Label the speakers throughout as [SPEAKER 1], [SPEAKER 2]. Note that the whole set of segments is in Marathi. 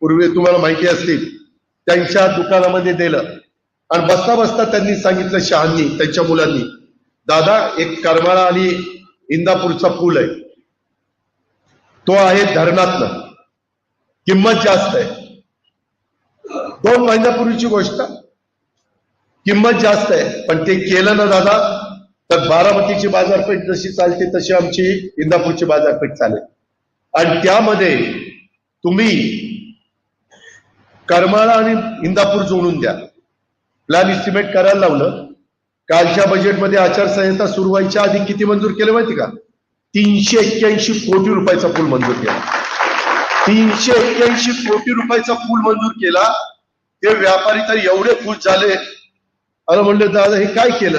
[SPEAKER 1] पूर्वी तुम्हाला माहिती असतील त्यांच्या दुकानामध्ये दिलं आणि बसता बसता त्यांनी सांगितलं शहांनी त्यांच्या मुलांनी दादा एक करमाळा आणि इंदापूरचा पूल आहे. तो आहे धरणातनं. किंमत जास्त आहे. दोन महिन्यापूर्वीची गोष्ट. किंमत जास्त आहे. पण ते केलं ना दादा तर बारामतीची बाजारपेठ जशी चालते तशी आमची इंदापूरची बाजारपेठ चालेल. आणि त्यामध्ये तुम्ही करमाळा आणि इंदापूर जोडून द्या. प्लॅन इस्टिमेट करायला लावलं. कालच्या बजेटमध्ये आचारसंहिता सुरू व्हायच्या आधी किती मंजूर केलं माहिती का? तीनशे एक्क्याऐंशी कोटी रुपयाचा पूल मंजूर केला. तीनशे एक्क्याऐंशी कोटी रुपयाचा पूल मंजूर केला. ते व्यापारी तर एवढे खुश झाले. अरे म्हणले दादा हे काय केलं?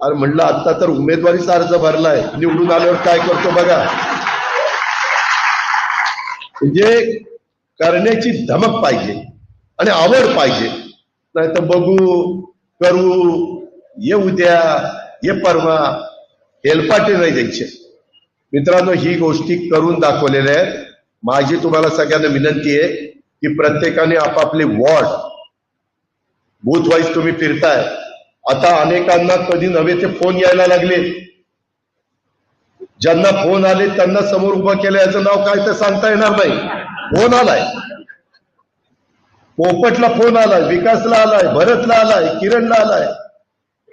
[SPEAKER 1] अरे म्हणलं आता तर उमेदवारीचा अर्ज भरलाय. निवडून आल्यावर काय करतो बघा. म्हणजे करण्याची धमक पाहिजे. आणि आवड पाहिजे. नाही तर बघू करू ये उद्या ये परवा. हेलपाटे नाही द्यायचे मित्रांनो ही गोष्टी करून दाखवलेल्या आहेत. माझी तुम्हाला सगळ्यांना विनंती आहे की प्रत्येकाने आपापले वॉर्ड बूथ वाईज तुम्ही फिरताय. आता अनेकांना कधी नव्हे ते फोन यायला लागले. ज्यांना फोन आले त्यांना समोर उभं केलं याचं नाव काय तर सांगता येणार नाही. फोन आलाय. पोपटला फोन आलाय विकासला आलाय भरतला आलाय किरणला आलाय.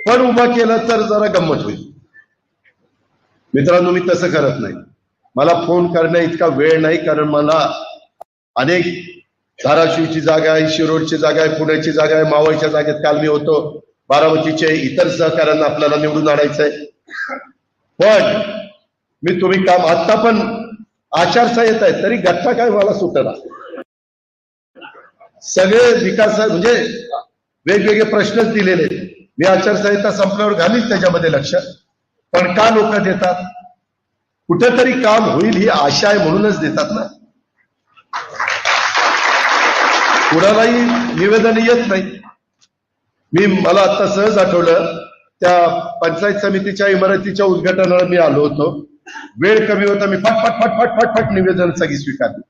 [SPEAKER 1] पण उभा केलं तर जरा गंमत होईल. मित्रांनो मी तसं करत नाही. मला फोन करण्या इतका वेळ नाही कारण मला अनेक धाराशिवची जागा आहे शिरोडची जागा आहे पुण्याची जागा आहे मावळच्या जागेत काल मी होतो. बारामतीचे इतर सहकाऱ्यांना आपल्याला निवडून आणायचंय. पण मी तुम्ही काम आता पण आचारसंहिता आहे तरी गट्टा काय मला सुटना सगळे विकास म्हणजे वेगवेगळे प्रश्नच दिलेले मी आचारसंहिता संपल्यावर घालील त्याच्यामध्ये लक्ष. पण का लोक देतात? कुठेतरी काम होईल ही आशा आहे म्हणूनच देतात ना. कुणालाही निवेदन येत नाही. मी मला आता सहज आठवलं त्या पंचायत समितीच्या इमारतीच्या उद्घाटनाला मी आलो होतो. वेळ कमी होता मी फट फट फट फट फट फट निवेदन सगळी स्वीकारली.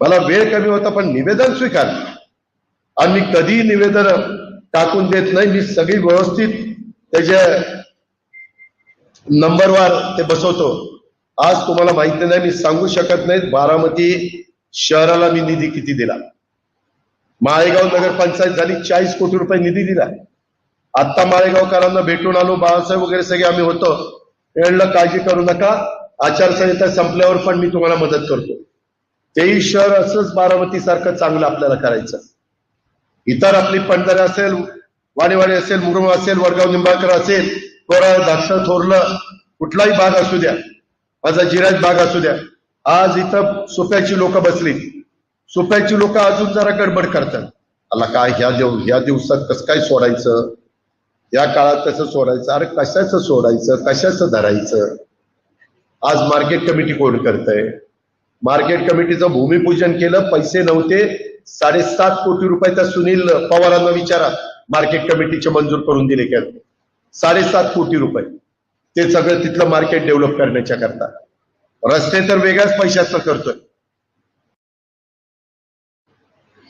[SPEAKER 1] मला वेळ कमी होता पण निवेदन स्वीकारलं. आणि मी कधीही निवेदन टाकून देत नाही मी सगळी व्यवस्थित त्याच्या नंबरवार ते बसवतो. आज तुम्हाला माहिती नाही मी सांगू शकत नाही बारामती शहराला मी निधी किती दिला. माळेगाव नगरपंचायत झाली चाळीस कोटी रुपये निधी दिला. आता माळेगावकरांना भेटून आलो बाळासाहेब वगैरे सगळे आम्ही होतो. म्हणलं काळजी करू नका आचारसंहिता संपल्यावर पण मी तुम्हाला मदत करतो. तेही शहर असंच बारामती सारखं चांगलं आपल्याला करायचं. इतर आपली पंढर असेल वाणीवाडी असेल मुरुम असेल वडगाव निंबाळकर असेल कोराळ धाक्ष थोरलं कुठलाही भाग असू द्या. माझा जिराज भाग असू द्या. आज इथं सोप्याची लोक बसली. सोप्याची लोक अजून जरा गडबड करतात. आला काय ह्या देव ह्या दिवसात कसं काय सोडायचं? या काळात कसं सोडायचं? अरे कशाचं सोडायचं? कशाचं धरायचं? आज मार्केट कमिटी कोण करतंय? मार्केट कमिटीचं भूमिपूजन केलं पैसे नव्हते. साडेसात कोटी रुपये तर सुनील पवारांना विचारा मार्केट कमिटीचे मंजूर करून दिले का साडेसात कोटी रुपये. ते सगळं तिथलं मार्केट डेव्हलप करण्याच्या करता रस्ते तर वेगळ्याच पैशाचं करतोय.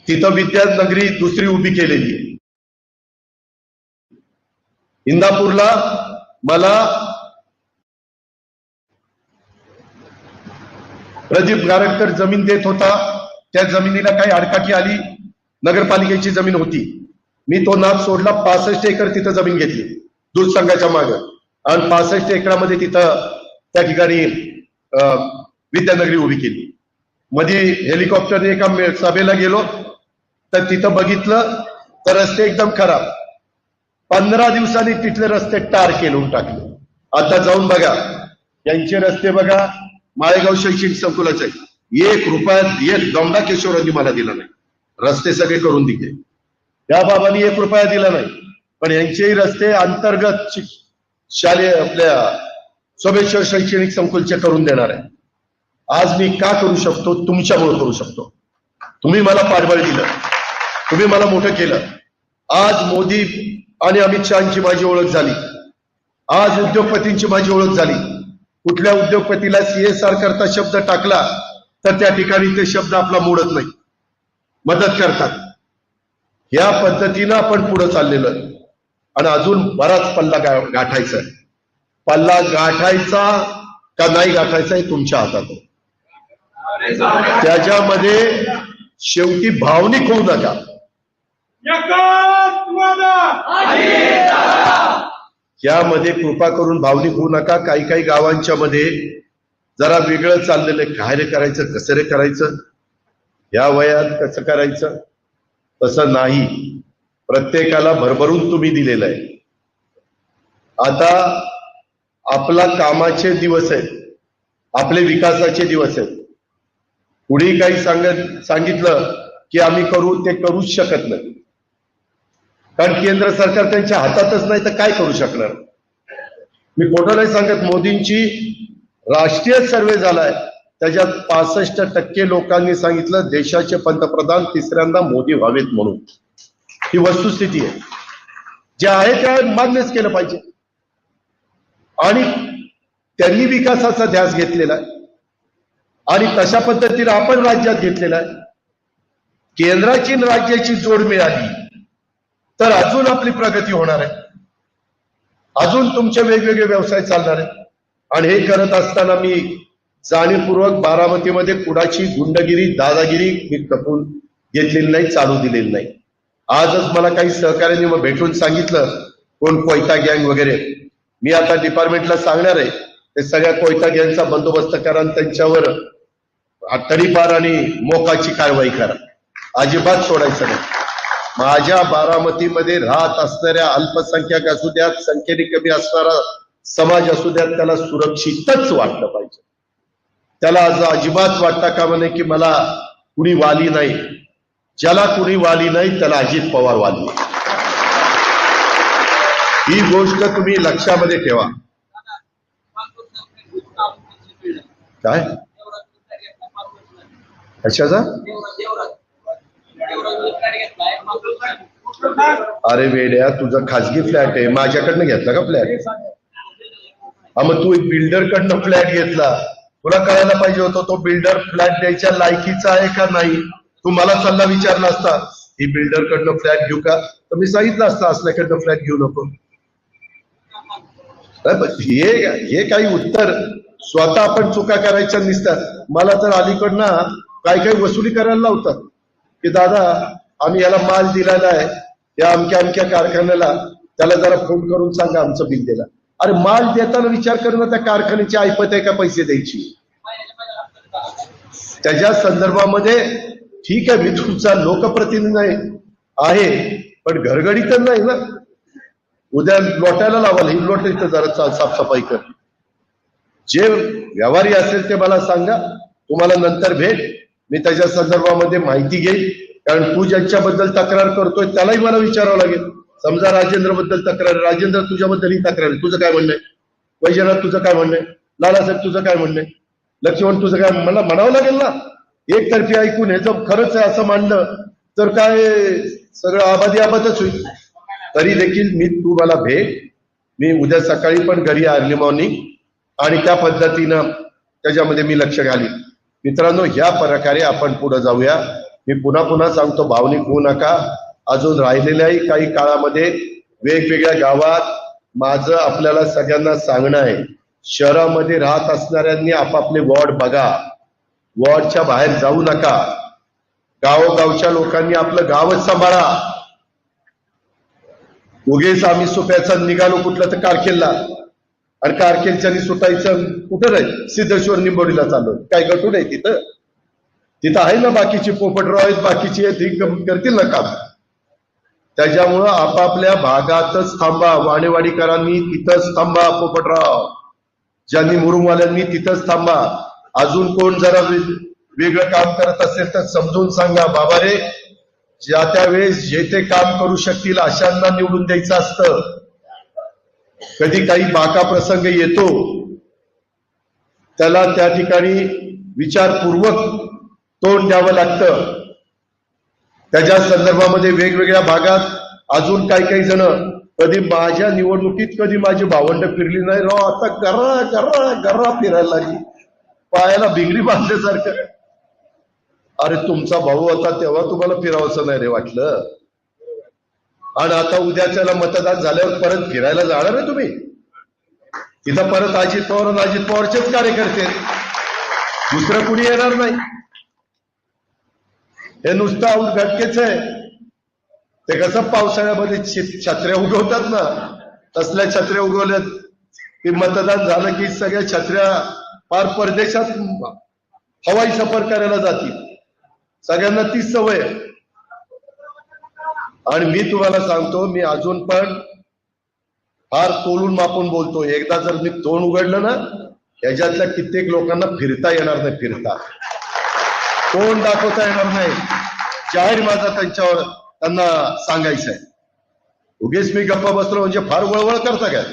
[SPEAKER 1] तिथं विद्यानगरी दुसरी उभी केलेली. आहे इंदापूरला मला प्रदीप गारटकर जमीन देत होता. त्या जमिनीला काही अडकाठी आली. नगरपालिकेची जमीन होती. मी तो नाद सोडला. पासष्ट एकर तिथं जमीन घेतली. दूध संघाच्या माग. आणि पासष्ट एकरामध्ये तिथं त्या ठिकाणी अं, विद्यानगरी उभी केली. मध्ये हेलिकॉप्टरने एका सभेला गेलो. तर तिथं बघितलं तर रस्ते एकदम खराब. पंधरा दिवसांनी तिथले रस्ते टार केलून टाकले. आता जाऊन बघा. यांचे रस्ते बघा. माळेगाव शैक्षणिक संकुलाचे एक रुपयात एक दमडा केशवरांनी मला दिला नाही. रस्ते सगळे करून दिले. त्या बाबांनी एक रुपया दिला नाही. पण यांचेही रस्ते अंतर्गत शालेय आपल्या सोमेश्वर शैक्षणिक संकुलचे करून देणार आहे आज मी का करू शकतो? तुमच्यामुळे करू शकतो. तुम्ही मला पाठबळ दिलं. तुम्ही मला मोठं केलं. आज मोदी आणि अमित शहाची माझी ओळख झाली. आज उद्योगपतींची माझी ओळख झाली. कुठल्या उद्योगपतीला सीएसआर करता शब्द टाकला तर त्या ठिकाणी ते शब्द आपला मोडत नाही. मदत करतात. या पद्धतीनं आपण पुढे चाललेलो आणि अजून बराच पल्ला गाठायचा आहे. पल्ला गाठायचा का नाही गाठायचा हे तुमच्या हातात त्याच्यामध्ये शेवटी भावनिक होऊ नका. यामध्ये कृपा करून भावनिक होऊ नका. काही काही गावांच्या मध्ये जरा वेगळं चाललेलं आहे. काय रे करायचं? कसं रे करायचं? या वयात कसं करायचं? तसं नाही. प्रत्येकाला भरभरून तुम्ही दिलेलं आहे. आता आपला कामाचे दिवस आहेत. आपले विकासाचे दिवस आहेत. कुणी काही सांगत सांगितलं की आम्ही करू ते करूच शकत नाही. कारण केंद्र सरकार त्यांच्या हातातच नाही तर काय करू शकणार? मी खोटं नाही सांगत मोदींची राष्ट्रीय सर्वे झालाय. त्याच्यात पासष्ट टक्के लोकांनी सांगितलं देशाचे पंतप्रधान तिसऱ्यांदा मोदी व्हावेत म्हणून. ही वस्तुस्थिती आहे. जे आहे त्या मान्यच केलं पाहिजे. आणि त्यांनी विकासाचा ध्यास घेतलेला आहे. आणि तशा पद्धतीने आपण राज्यात घेतलेला आहे. केंद्राची राज्याची जोड मिळाली. तर अजून आपली प्रगती होणार आहे. अजून तुमचे वेगवेगळे व्यवसाय चालणार आहे आणि हे करत असताना मी जाणीवपूर्वक बारामतीमध्ये कुणाची गुंडगिरी दादागिरी मी कपून घेतलेली नाही चालू दिलेली नाही. आजच मला काही सहकार्याने मग भेटून सांगितलं कोण कोयता गँग वगैरे. मी आता डिपार्टमेंटला सांगणार आहे ते सगळ्या कोयता गँगचा बंदोबस्त करा आणि त्यांच्यावर तडीपार आणि मोकाची कारवाई करा. अजिबात सोडायचं नाही. माझ्या बारामतीमध्ये राहत असणाऱ्या अल्पसंख्याक असू द्यात संख्येने कमी असणारा समाज असू द्यात त्याला सुरक्षितच वाटलं पाहिजे. त्याला आज अजिबात वाटता कामा नये की मला कुणी वाली नाही. ज्याला कुणी वाली नाही त्याला अजित पवार वाली. ही गोष्ट तुम्ही लक्षामध्ये ठेवा. काय? कशाचा? अरे वेड्या तुझा खाजगी फ्लॅट आहे. माझ्याकडनं घेतला का फ्लॅट? हा मग तू एक बिल्डर कडनं फ्लॅट घेतला. तुला कळायला पाहिजे होतं तो बिल्डर फ्लॅट द्यायच्या लायकीचा आहे का नाही? तू मला सल्ला विचारला असता. ही बिल्डर कडनं फ्लॅट घेऊ का? तर मी सांगितलं असतं असल्याकडनं फ्लॅट घेऊ नको. हे हे काही उत्तर. स्वतः आपण चुका करायच्या नसतात. मला तर अलीकडनं काही काही वसुली करायला लावतात. की दादा आम्ही याला माल दिलेला आहे. या अमक्या अमक्या कारखान्याला त्याला जरा फोन करून सांगा आमचं बिल दिला अरे माल देताना विचार करणं त्या कारखान्याची ऐपत आहे का पैसे द्यायची? त्याच्या संदर्भामध्ये ठीक आहे मी तुमचा लोकप्रतिनिधी आहे पण घरगडी तर नाही ना. उद्या लोटायला लावाल ही लोट तर जरा साफसफाई कर. जे व्यवहारी असेल ते मला सांगा तुम्हाला नंतर भेट. मी त्याच्या संदर्भामध्ये माहिती घेईल. कारण तू ज्यांच्याबद्दल तक्रार करतोय त्यालाही मला विचारावं लागेल. समजा राजेंद्रबद्दल तक्रार राजेंद्र तुझ्याबद्दल ही तक्रार आहे. तुझं काय म्हणणं आहे? वैजनाथ तुझं काय म्हणणं आहे? लालासाहेब तुझं काय म्हणणं आहे? लक्ष्मण तुझं काय मला म्हणावं लागेल ना? एकतर्फी ऐकून हे जर खरंच आहे असं मानलं तर काय सगळं आबादी आबादच होईल. तरी देखील मी तू मला भेट. मी उद्या सकाळी पण घरी अर्ली मॉर्निंग आणि त्या पद्धतीनं त्याच्यामध्ये मी लक्ष घालीन. मित्रांनो ह्या प्रकारे आपण पुढे जाऊया. मी पुन्हा पुन्हा सांगतो भावनिक होऊ नका. अजून राहिलेल्याही काही काळामध्ये वेगवेगळ्या गावात माझं आपल्याला सगळ्यांना सांगणं आहे. शहरामध्ये राहत असणाऱ्यांनी आपापले वॉर्ड बघा. वॉर्डच्या बाहेर जाऊ नका. गावोगावच्या लोकांनी आपलं गावच सांभाळा. उगेच आम्ही सुप्याचा निघालो कुठलं तर कारखेलला आणि कारखेलच्यानी सुटायचं कुठं नाही सिद्धेश्वर निंबोडीला चाललो काय गटून नाही तिथं. तिथं आहे ना बाकीची पोपटराव आहेत बाकीची आहेत करतील ना काम. त्याच्यामुळं आपापल्या भागातच थांबा वाणेवाडीकरांनी तिथंच थांबा पोपटराव. ज्यांनी मुरुमवाल्यांनी तिथंच थांबा. अजून कोण जरा वेगळं काम करत असेल तर समजून सांगा बाबा रे ज्या त्यावेळेस जे ते काम करू शकतील अशांना निवडून द्यायचं असतं. कधी काही बाका प्रसंग येतो त्याला त्या ठिकाणी विचारपूर्वक तोंड द्यावं लागतं. त्याच्या संदर्भामध्ये वेगवेगळ्या भागात अजून काही काही जण कधी माझ्या निवडणुकीत कधी माझी भावंड फिरली नाही राव आता करा करा करा फिरायला लागली. पायाला बिगडी बांधल्यासारखं अरे तुमचा भाऊ होता तेव्हा तुम्हाला फिरावंसं नाही रे वाटलं. आणि आता उद्याच्याला मतदान झाल्यावर परत फिरायला जाणार आहे तुम्ही. तिथं परत अजित पवार आणि अजित पवारचेच कार्यकर्ते दुसरं कुणी येणार नाही. हे नुसतं उद्घाटकेच आहे. ते कसं पावसाळ्यामध्ये छत्र्या उगवतात ना तसल्या छत्र्या उगवल्यात. की मतदान झालं की सगळ्या छत्र्या फार परदेशात हवाई सफर करायला जातील. सगळ्यांना तीच सवय आहे. आणि मी तुम्हाला सांगतो मी अजून पण फार तोलून मापून बोलतो. एकदा जर मी तोंड उघडलं ना याच्यातल्या कित्येक लोकांना फिरता येणार नाही फिरता. तोंड दाखवता येणार नाही. जाहीर माझा त्यांच्यावर त्यांना सांगायचं आहे उगीच मी गप्पा बसलो म्हणजे फार वळवळ करता काय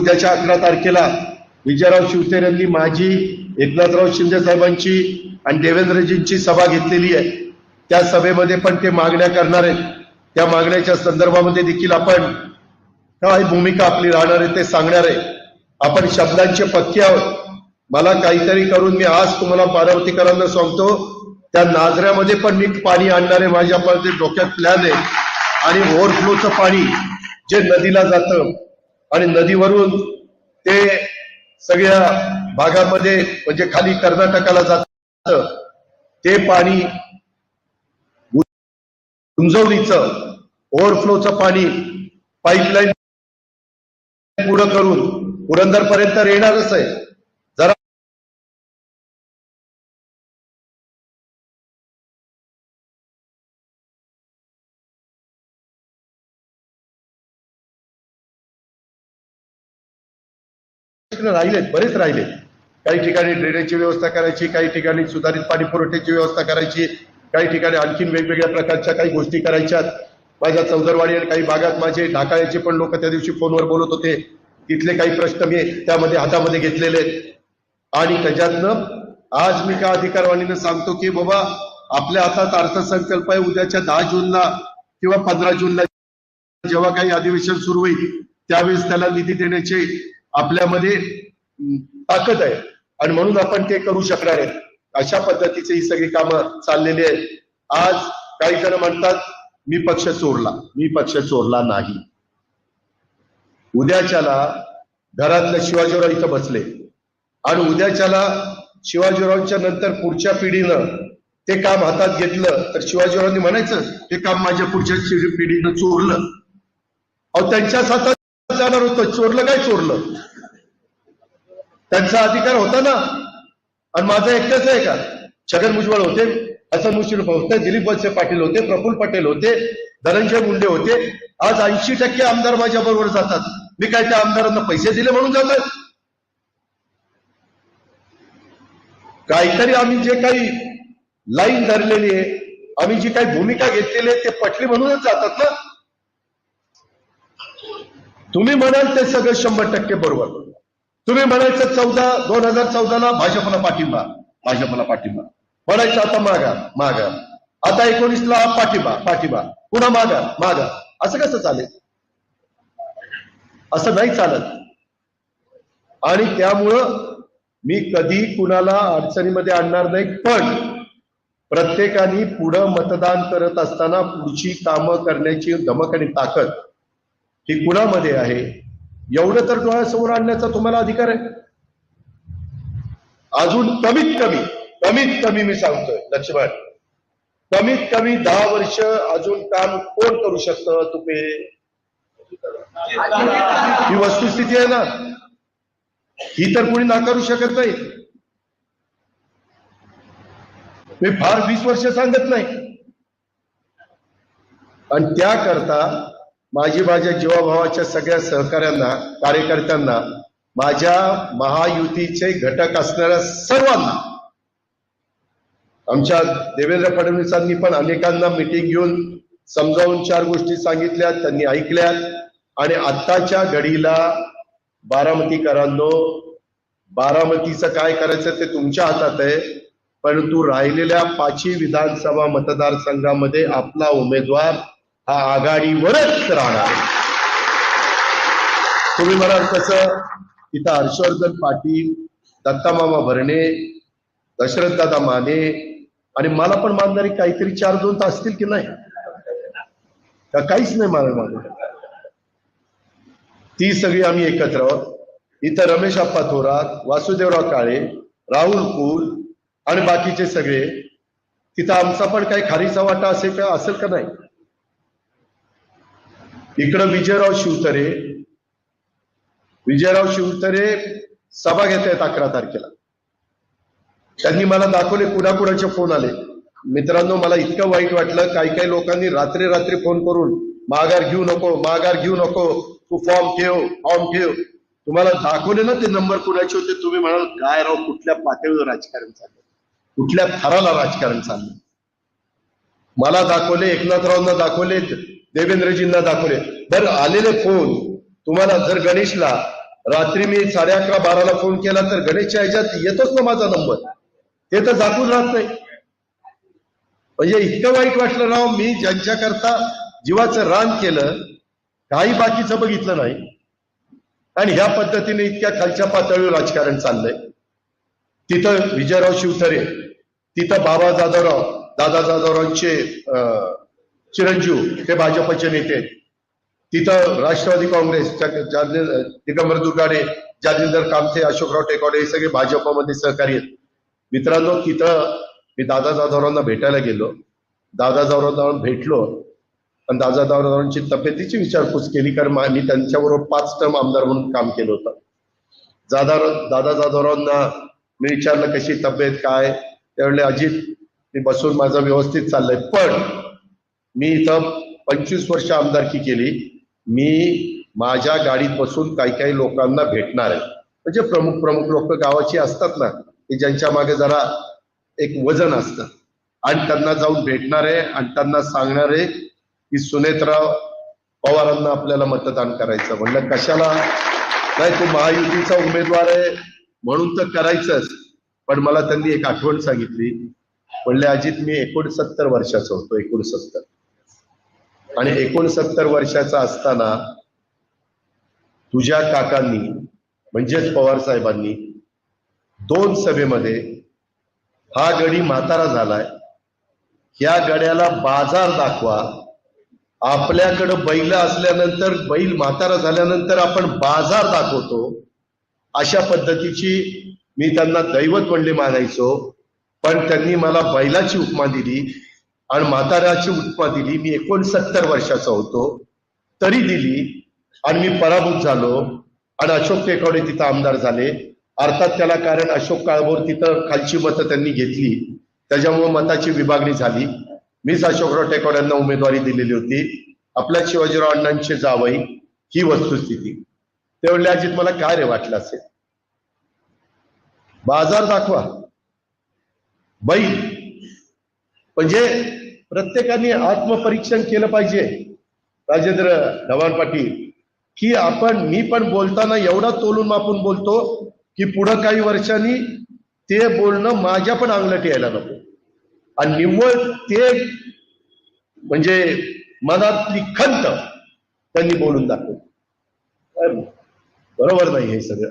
[SPEAKER 1] उद्याच्या अकरा तारखेला विजयराव शिवसेनेंनी माझी एकनाथराव शिंदे साहेबांची आणि देवेंद्रजींची सभा घेतलेली आहे. त्या सभेमध्ये पण ते मागण्या करणार आहेत. त्या मागण्याच्या संदर्भामध्ये देखील आपण काय भूमिका आपली राहणार आहे ते सांगणार आहे. आपण शब्दांचे पक्के आहोत. मला काहीतरी करून मी आज तुम्हाला पार्वतीकरांना सांगतो त्या नाजऱ्यामध्ये पण मी पाणी आणणार आहे माझ्या पण ते डोक्यात प्लॅन आहे. आणि ओव्हरफ्लोचं पाणी जे नदीला जातं आणि नदीवरून ते सगळ्या भागामध्ये म्हणजे खाली कर्नाटकाला जात ते पाणी गुंजवणीचं ओव्हरफ्लोचं पाणी पाईपलाईन पुढं करून पुरंदर पर्यंत येणारच आहे. प्रश्न राहिलेत बरेच राहिले काही ठिकाणी ड्रेनेजची व्यवस्था करायची काही ठिकाणी सुधारित पाणी पुरवठ्याची व्यवस्था करायची काही ठिकाणी आणखीन वेगवेगळ्या प्रकारच्या काही गोष्टी करायच्यात. माझ्या चौदरवाडी आणि काही भागात माझे ढाकाळ्याचे पण लोक त्या दिवशी फोनवर बोलत होते. तिथले काही प्रश्न मी त्यामध्ये हातामध्ये घेतलेले आणि त्याच्यातनं आज मी का अधिकारवाणीनं सांगतो की बाबा आपल्या हातात अर्थसंकल्प आहे उद्याच्या दहा जूनला किंवा पंधरा जूनला जेव्हा काही अधिवेशन सुरू होईल त्यावेळेस त्याला निधी देण्याचे आपल्यामध्ये ताकद आहे. आणि म्हणून आपण ते करू शकणार आहे. अशा पद्धतीचे ही सगळी कामं चाललेली आहेत. आज काही जण म्हणतात मी पक्ष चोरला. मी पक्ष चोरला नाही. उद्याच्याला घरातलं शिवाजीराव इथं बसले. आणि उद्याच्याला शिवाजीरावांच्या नंतर पुढच्या पिढीनं ते काम हातात घेतलं तर शिवाजीरावांनी म्हणायचं हे काम माझ्या पुढच्या पिढीनं चोरलं. अहो त्यांच्याच हातात जाणार होतं. चोरलं काय चोरलं? त्यांचा अधिकार होता ना? आणि माझा एकटाच आहे का? छगन भुजबळ होते हसन मुश्रीफ होते दिलीप वळसे पाटील होते प्रफुल्ल पटेल होते धनंजय मुंडे होते. आज ऐंशी टक्के आमदार माझ्या बरोबर जातात. मी काय त्या आमदारांना पैसे दिले म्हणून जातात काहीतरी आम्ही जे काही लाईन धरलेली आहे आम्ही जी काही भूमिका घेतलेली आहे ते पटली म्हणूनच जातात ना? तुम्ही म्हणाल ते सगळं शंभर टक्के बरोबर. तुम्ही म्हणायचं चौदा दोन हजार चौदाला भाजपला पाठिंबा भाजपला पाठिंबा. म्हणायचं आता मागा मागा आता एकोणीसला पाठिंबा पाठिंबा. पुन्हा मागा मागा असं कसं चालेल? असं नाही चालत. आणि त्यामुळं मी कधी कुणाला अडचणीमध्ये आणणार नाही पण प्रत्येकाने पुढं मतदान करत असताना पुढची कामं करण्याची धमक आणि ताकद ही कुणामध्ये आहे? एवढं तर डोळ्यासमोर आणण्याचा तुम्हाला अधिकार आहे? अजून कमीत कमी कमीत कमी मी सांगतोय लक्ष्मण. कमीत कमी दहा वर्ष अजून काम कोण करू शकतं तुपे? ही वस्तुस्थिती आहे ना. ही तर कोणी नाकारू शकत नाही. मी फार वीस वर्ष सांगत नाही. आणि त्याकरता माझी माझ्या जीवाभावाच्या सगळ्या सहकाऱ्यांना कार्यकर्त्यांना माझ्या महायुतीचे घटक असणाऱ्या सर्वांना आमच्या देवेंद्र फडणवीसांनी पण अनेकांना मिटिंग घेऊन समजावून चार गोष्टी सांगितल्या त्यांनी ऐकल्या आणि आत्ताच्या घडीला बारामतीकरांनो बारामतीचं काय करायचं ते तुमच्या हातात आहे परंतु राहिलेल्या पाचही विधानसभा मतदारसंघामध्ये आपला उमेदवार हा आघाडीवरच राहणार. तुम्ही म्हणाल कसं तिथं हर्षवर्धन पाटील दत्तामामा भरणे दशरथ दादा माने आणि मला पण मानणारी काहीतरी चार दोन तर असतील की नाही? का काहीच नाही मला मानणार ती सगळी आम्ही एकत्र आहोत. इथं रमेश अप्पा थोरात वासुदेवराव काळे राहुल कुल आणि बाकीचे सगळे तिथं आमचा पण काही खारीचा वाटा असेल का असेल का नाही? इकडं विजयराव शिवतरे. विजयराव शिवतरे सभा घेत आहेत अकरा तारखेला. त्यांनी मला दाखवले कुणाकुणाचे फोन आले. मित्रांनो मला इतकं वाईट वाटलं काही काही लोकांनी रात्री रात्री फोन करून माघार घेऊ नको माघार घेऊ नको तू फॉर्म ठेव फॉर्म ठेव. तुम्हाला दाखवले ना ते नंबर कुणाचे होते? तुम्ही म्हणाल काय राव कुठल्या पातळीवर राजकारण चाललं कुठल्या थराला राजकारण चाललं मला दाखवले एकनाथरावांना दाखवले देवेंद्रजींना दाखवले. बरं आलेले फोन तुम्हाला जर गणेशला रात्री मी साडे अकरा बाराला फोन केला तर गणेशच्या ह्याच्यात येतोच ना माझा नंबर. ते तर दाखवून राहत नाही. म्हणजे इतकं वाईट वाटलं ना मी ज्यांच्याकरता जीवाचं रान केलं काही बाकीचं बघितलं नाही. आणि ह्या पद्धतीने इतक्या खालच्या पातळीवर राजकारण चाललंय. तिथं विजयराव शिवथरे तिथं बाबा जाधवराव दादा जाधवरावांचे अं, चिरंजीव हे भाजपचे नेते आहेत. तिथं राष्ट्रवादी काँग्रेस दिगंबर दुर्गाडे जालिंदर कामते अशोकराव टेकवाडे हे सगळे भाजपमध्ये सहकारी आहेत. मित्रांनो तिथं मी दादा जाधवरावांना भेटायला गेलो. दादा जाधवरावांना भेटलो. आणि दादा जाधवरावांची तब्येतीची विचारपूस केली कारण मी त्यांच्याबरोबर पाच टर्म आमदार म्हणून काम केलं होतं. दादा दादा जाधवरावांना मी विचारलं कशी तब्येत? काय? त्यावेळेला अजित मी बसून माझं व्यवस्थित चाललंय. पण मी इथं पंचवीस वर्ष आमदारकी केली. मी माझ्या गाडीत बसून काही काही लोकांना भेटणार आहे. म्हणजे प्रमुख प्रमुख लोक गावाची असतात ना की ज्यांच्या मागे जरा एक वजन असतं. आणि त्यांना जाऊन भेटणार आहे आणि त्यांना सांगणार आहे की सुनेत्राव पवारांना आपल्याला मतदान करायचं. म्हणलं कशाला? नाही तू महायुतीचा उमेदवार आहे म्हणून तर करायचंच. पण मला त्यांनी एक आठवण सांगितली. म्हणले अजित मी एकोणसत्तर वर्षाचा होतो एकोणसत्तर. आणि एकोणसत्तर वर्षाचा असताना तुझ्या काकांनी म्हणजेच पवार साहेबांनी दोन सभेमध्ये हा गडी म्हातारा झालाय. या गड्याला बाजार दाखवा. आपल्याकडं बैल असल्यानंतर बैल म्हातारा झाल्यानंतर आपण बाजार दाखवतो. अशा पद्धतीची मी त्यांना दैवत म्हणले मानायचो. पण त्यांनी मला बैलाची उपमा दिली. आणि म्हाताराची उत्पा दिली. मी एकोणसत्तर वर्षाचा होतो. तरी दिली. आणि मी पराभूत झालो. आणि अशोक टेकवडे तिथं आमदार झाले. अर्थात त्याला कारण अशोक काळभोर तिथं खालची मतं त्यांनी घेतली. त्याच्यामुळे मताची विभागणी झाली. मीच अशोकराव टेकवड्यांना उमेदवारी दिलेली होती. आपल्या शिवाजीराव अण्णांचे जावई ही वस्तुस्थिती. ते म्हणले अजित मला काय रे वाटलं असेल? बाजार दाखवा. बैल म्हणजे प्रत्येकाने आत्मपरीक्षण केलं पाहिजे. राजेंद्र ढवाण पाटील की आपण मी पण बोलताना एवढा तोलून मापून बोलतो की पुढं काही वर्षांनी ते बोलणं माझ्या पण अंगलट यायला नको. आणि निव्वळ ते म्हणजे मनातली खंत त्यांनी बोलून दाखवली. बरोबर नाही हे सगळं.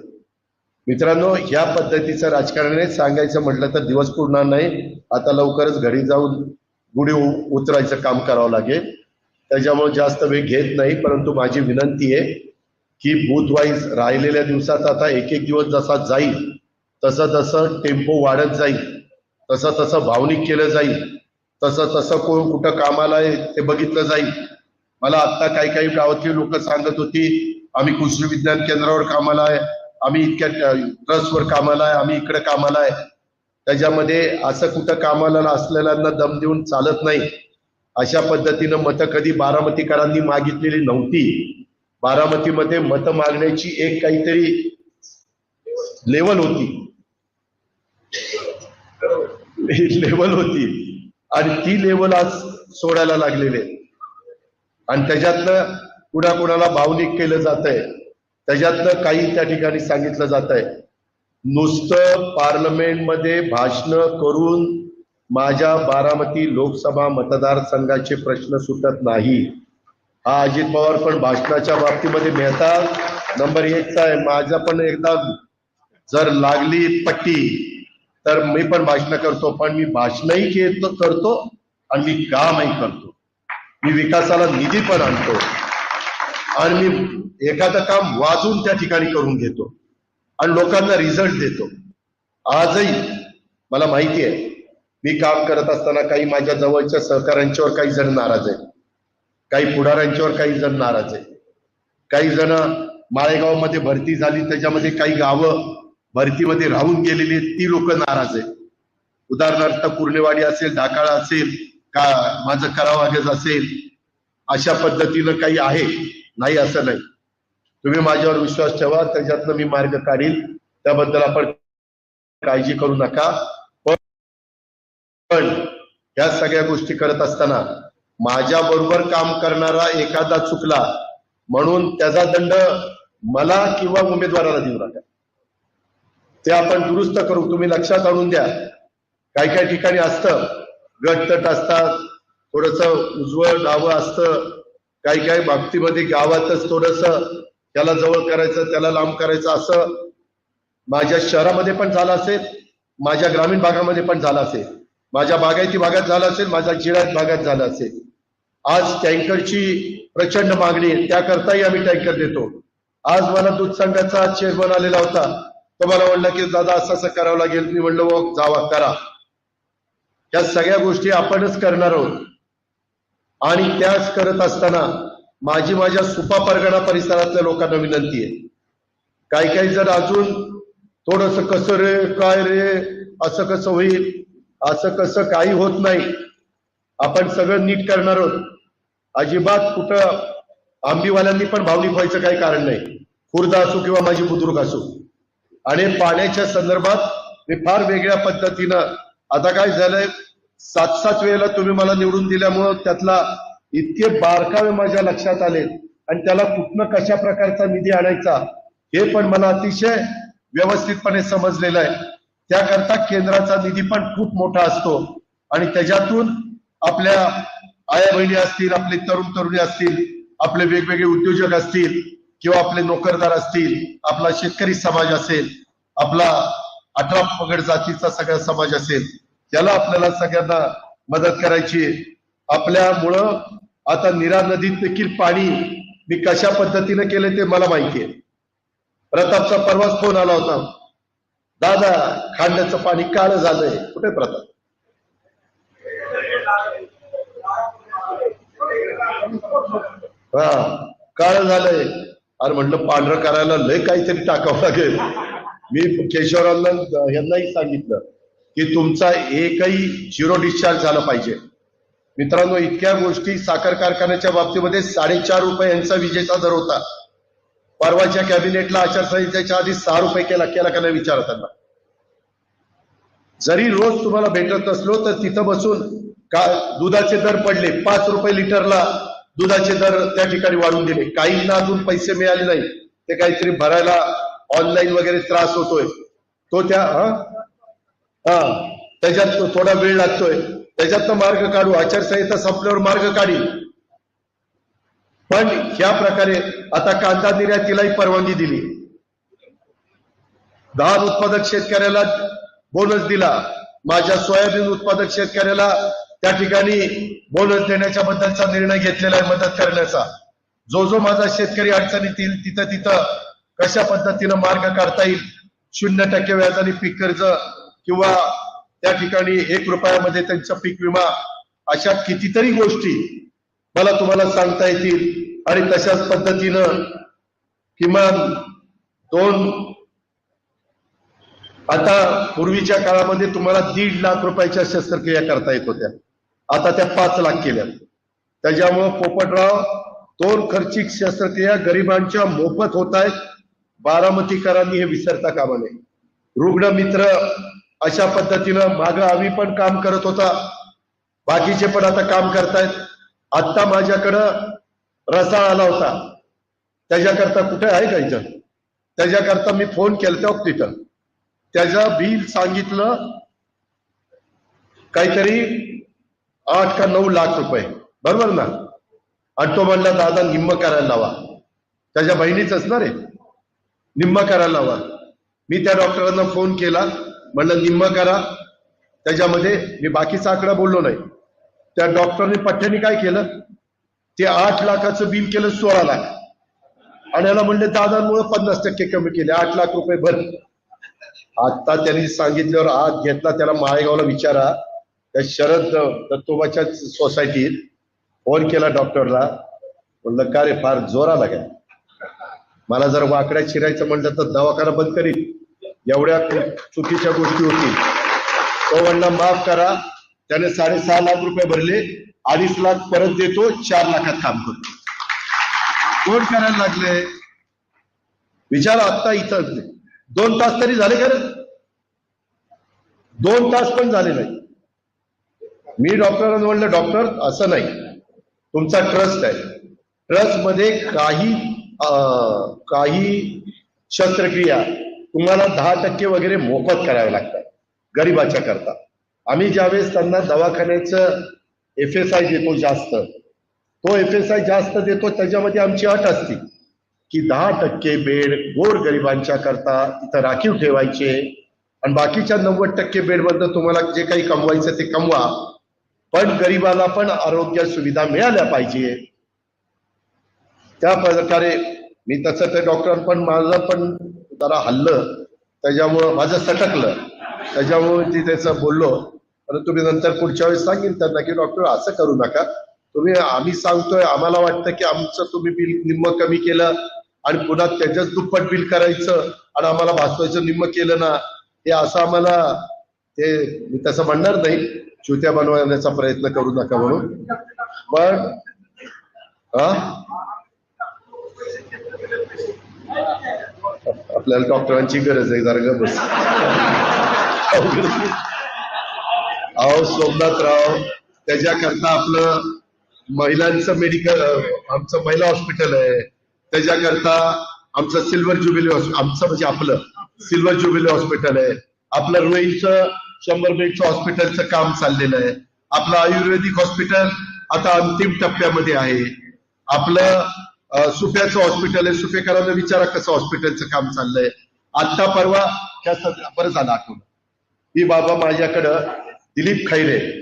[SPEAKER 1] मित्रांनो या पद्धतीचं राजकारण सांगायचं म्हटलं तर दिवस पुरणार नाही. आता लवकरच घरी जाऊन गुढी उ- उतरायचं काम करावं लागेल. त्याच्यामुळे जास्त वेळ घेत नाही परंतु माझी विनंती आहे की बूथ वाईज राहिलेल्या दिवसात आता एक एक दिवस जसा जाईल तसं तसं टेम्पो वाढत जाईल तसं तसं भावनिक केलं जाईल तसं तसं कोण कुठं कामाला आहे ते बघितलं जाईल. मला आत्ता काही काही गावातली लोक सांगत होती आम्ही कृषी विज्ञान केंद्रावर कामाला आहे आम्ही इतक्या ट्रस्टवर कामाला आहे आम्ही इकडे कामाला आहे. त्याच्यामध्ये असं कुठं कामाला असलेल्यांना दम देऊन चालत नाही. अशा पद्धतीनं मतं कधी बारामतीकरांनी मागितलेली नव्हती. बारामतीमध्ये मतं मागण्याची एक काहीतरी लेवल होती. लेवल होती. आणि ती लेवल आज सोडायला लागलेले आणि त्याच्यातनं कुणाकुणाला भावनिक केलं जात आहे त्याच्यातनं काही त्या ठिकाणी सांगितलं जात आहे नुसतं पार्लमेंटमध्ये भाषण करून माझ्या बारामती लोकसभा मतदारसंघाचे प्रश्न सुटत नाही. हा अजित पवार पण भाषणाच्या बाबतीमध्ये मेहता नंबर एकचा आहे माझा पण एकदा जर लागली पट्टी तर मी पण भाषण करतो पण मी भाषणही केतो करतो आणि मी कामही करतो. मी विकासाला निधी पण आणतो. आणि मी एखादं काम वाजून त्या ठिकाणी करून घेतो. आणि लोकांना रिझल्ट देतो. आजही मला माहिती आहे मी काम करत असताना काही माझ्या जवळच्या सहकाऱ्यांच्यावर काही जण नाराज आहेत. काही पुढाऱ्यांच्यावर काही जण नाराज आहेत. काही जण माळेगावमध्ये भरती झाली त्याच्यामध्ये काही गावं भरतीमध्ये राहून गेलेली आहेत ती लोक नाराज आहेत. उदाहरणार्थ कुर्णेवाडी असेल ढाकाळा असेल का माझं करावागेज असेल अशा पद्धतीनं काही आहे? नाही असं नाही. तुम्ही माझ्यावर विश्वास ठेवा त्याच्यातनं मी मार्ग काढील त्याबद्दल आपण काळजी करू नका. पण या सगळ्या गोष्टी करत असताना माझ्या बरोबर काम करणारा एखादा चुकला म्हणून त्याचा दंड मला किंवा उमेदवाराला देऊ नका. ते आपण दुरुस्त करू. तुम्ही लक्षात आणून द्या. काही काही ठिकाणी असतं गटतट असतात थोडस उजवळ डावं असतं. काही काही बाबतीमध्ये गावातच थोडस त्याला जवळ करायचं त्याला लांब करायचं असं माझ्या शहरामध्ये पण झालं असेल माझ्या ग्रामीण भागामध्ये पण झालं असेल. माझ्या बागायती भागात झालं असेल माझ्या जिरायत भागात झालं असेल. आज टँकरची प्रचंड मागणी आहे त्याकरताही आम्ही टँकर देतो. आज मला दूध संघाचा चेअरमन आलेला होता. तो मला म्हणला की दादा असं असं करावं लागेल. मी म्हणलं "हो, जावा करा. या सगळ्या गोष्टी आपणच करणार आहोत. आणि त्याच करत असताना माझी माझ्या सुपा परगणा परिसरातल्या लोकांना विनंती आहे. काही काही जर अजून थोडस कसं रे काय रे असं कसं होईल असं कसं काही होत नाही. आपण सगळं नीट करणार आहोत. अजिबात कुठं आंबीवाल्यांनी पण भावनिक व्हायचं काही कारण नाही. खुर्द असो किंवा माझी बुद्रुक असो. आणि पाण्याच्या संदर्भात मी फार वेगळ्या पद्धतीनं आता काय झालंय सात सात वेळेला तुम्ही मला निवडून दिल्यामुळं त्यातला इतके बारकावे माझ्या लक्षात आले. आणि त्याला कुठनं कशा प्रकारचा निधी आणायचा हे पण मला अतिशय व्यवस्थितपणे समजलेलं आहे. त्याकरता केंद्राचा निधी पण खूप मोठा असतो. आणि त्याच्यातून आपल्या आया बहिणी असतील आपले तरुण तरुणी असतील आपले वेगवेगळे उद्योजक असतील किंवा आपले नोकरदार असतील आपला शेतकरी समाज असेल आपला अठरा पगड जातीचा सगळा समाज असेल त्याला आपल्याला सगळ्यांना मदत करायची आपल्यामुळं आता निरा नदीत देखील पाणी मी कशा पद्धतीने केले ते मला माहिती आहे. प्रतापचा परवाच फोन आला होता. दादा खांड्याचं पाणी काळ झालंय. कुठे प्रताप? हा काळ झालंय. अरे म्हटलं पांढरं करायला लय काहीतरी टाकावं लागेल. मी केशवरावांना यांनाही सांगितलं की तुमचा एकही झिरो डिस्चार्ज झाला पाहिजे. मित्रांनो इतक्या गोष्टी साखर कारखान्याच्या बाबतीमध्ये साडेचार रुपये यांचा विजेचा दर होता. परवाच्या कॅबिनेटला आचारसंहितेच्या आधी सहा रुपये केला केला का नाही विचारा त्यांना. जरी रोज तुम्हाला भेटत नसलो तर तिथं बसून का दुधाचे दर पडले पाच रुपये लिटरला दुधाचे दर त्या ठिकाणी वाढून दिले काहींना अजून पैसे मिळाले नाही. ते काहीतरी भरायला ऑनलाईन वगैरे त्रास होतोय. तो त्या हा? हा. त्याच्यात थोडा वेळ लागतोय. त्याच्यातनं मार्ग काढू आचारसंहिता संपल्यावर मार्ग काढी. पण ह्या प्रकारे आता कांदा निर्यातीलाही परवानगी दिली. धान उत्पादक शेतकऱ्याला बोनस दिला. माझ्या सोयाबीन उत्पादक शेतकऱ्याला त्या ठिकाणी बोनस देण्याच्या बद्दलचा निर्णय घेतलेला आहे मदत करण्याचा. जो जो माझा शेतकरी अडचणीत येईल तिथं तिथं कशा पद्धतीनं मार्ग काढता येईल शून्य टक्के व्याजाने पीक कर्ज किंवा त्या ठिकाणी एक रुपयामध्ये त्यांचा पीक विमा अशा कितीतरी गोष्टी मला तुम्हाला सांगता येतील. आणि तशाच पद्धतीनं किमान दोन आता पूर्वीच्या काळामध्ये तुम्हाला दीड लाख रुपयाच्या शस्त्रक्रिया करता येत होत्या. आता त्या पाच लाख केल्या. त्याच्यामुळं पोपटराव दोन खर्चिक शस्त्रक्रिया गरिबांच्या मोफत होत आहेत. बारामतीकरांनी हे विसरता कामा नये. रुग्ण मित्र अशा पद्धतीनं मागं आम्ही पण काम करत होता. बाकीचे पण आता काम करतायत. आत्ता माझ्याकडं रसाळ आला होता. त्याच्याकरता कुठे आहे का इथं? त्याच्याकरता मी फोन केलता तिथं. त्याचं बिल सांगितलं काहीतरी आठ का नऊ लाख रुपये. बरोबर ना? आणि तो म्हणला दादा निम्म करायला लावा. त्याच्या बहिणीच असणार आहे निम्म करायला लावा. मी त्या डॉक्टरांना फोन केला. म्हणलं निम्म करा. त्याच्यामध्ये मी बाकीचा आकडा बोललो नाही. त्या डॉक्टरने पठ्याने काय केलं? ते आठ लाखाचं बिल केलं सोळा लाख. आणि याला म्हणले दादांमुळे पन्नास टक्के कमी केले. आठ लाख रुपये भर. आता त्यांनी सांगितल्यावर आत घेतला. त्याला माळेगावला विचारा. त्या शरद दत्तोबाच्या सोसायटीत फोन केला डॉक्टरला म्हणलं का रे फार जोरा लागेल काय? मला जर वाकड्या शिरायचं म्हणलं तर दवाखाना बंद करील एवढ्या चुकीच्या गोष्टी होती तो म्हणला माफ करा त्याने साडेसहा लाख रुपये भरले अडीच लाख परत देतो चार लाखात काम करतो. कोण करायला लागले? विचार आता इथं दोन तास तरी झाले का दोन तास पण झाले नाही. मी डॉक्टरांना म्हणलं डॉक्टर असं नाही. तुमचा ट्रस्ट आहे. ट्रस्टमध्ये काही अं, काही शस्त्रक्रिया तुम्हाला दहा टक्के वगैरे मोफत करावे लागतात गरिबाच्या करता. आम्ही ज्यावेळेस त्यांना दवाखान्याचं एफ एस आय देतो जास्त तो एफ एस आय जास्त देतो त्याच्यामध्ये आमची अट असते की दहा टक्के बेड गोर गरिबांच्या करता इथं राखीव ठेवायचे आणि बाकीच्या नव्वद टक्के बेडमधनं तुम्हाला जे काही कमवायचं ते कमवा. पण गरिबाला पण आरोग्य सुविधा मिळाल्या पाहिजे. त्या प्रकारे मी तसं ते डॉक्टर पण माझं पण जरा हल्लं त्याच्यामुळं माझं सटकलं. त्याच्यामुळे ती त्याचं बोललो. परंतु मी नंतर पुढच्या वेळेस सांगेन त्यांना की डॉक्टर असं करू नका. तुम्ही आम्ही सांगतोय आम्हाला वाटतं की आमचं तुम्ही बिल निम्म कमी केलं आणि पुन्हा त्याच्याच दुप्पट बिल करायचं आणि आम्हाला भासवायचं निम्म केलं ना. हे असं आम्हाला ते मी तसं म्हणणार नाही. चुत्या बनवण्याचा प्रयत्न करू नका म्हणून. पण हा आपल्याला डॉक्टरांची गरज आहे जरा बस. अहो सोमनाथराव त्याच्याकरता आपलं महिलांचं मेडिकल आमचं महिला हॉस्पिटल आहे. त्याच्याकरता आमचं सिल्वर ज्युबिली हॉस्पिटल आमचं म्हणजे आपलं सिल्वर ज्युबिली हॉस्पिटल आहे. आपलं रोईचं शंभर बेडचं हॉस्पिटलचं काम चाललेलं आहे. आपलं आयुर्वेदिक हॉस्पिटल आता अंतिम टप्प्यामध्ये आहे. आपलं सुफ्याचं हॉस्पिटल आहे. सुफेकरांना विचारा कसं हॉस्पिटलचं काम चाललंय. आता परवा त्या सग- बरं झालं आठवलं. ही बाबा माझ्याकडं दिलीप खैरे.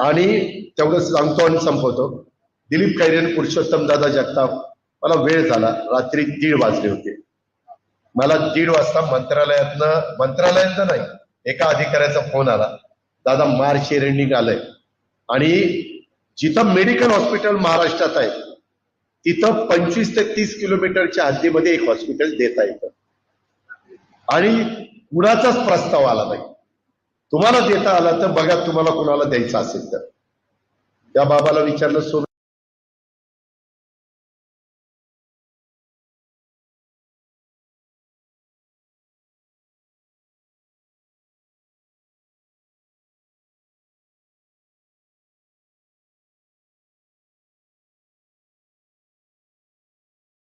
[SPEAKER 1] आणि तेवढं सांगतो आणि संपवतो. दिलीप खैरे पुरुषोत्तम दादा जगताप. मला वेळ झाला. रात्री दीड वाजले होते. मला दीड वाजता मंत्रालयातनं मंत्रालयातनं नाही एका अधिकाऱ्याचा फोन आला. दादा मार्च रेंडिंग आलंय आणि जिथं मेडिकल हॉस्पिटल महाराष्ट्रात आहे तिथं पंचवीस ते तीस किलोमीटरच्या हद्दीमध्ये एक हॉस्पिटल देता येतं. आणि कुणाचाच प्रस्ताव आला नाही. तुम्हाला देता आला तर बघा तुम्हाला कुणाला द्यायचा असेल तर. त्या बाबाला विचारलं सोन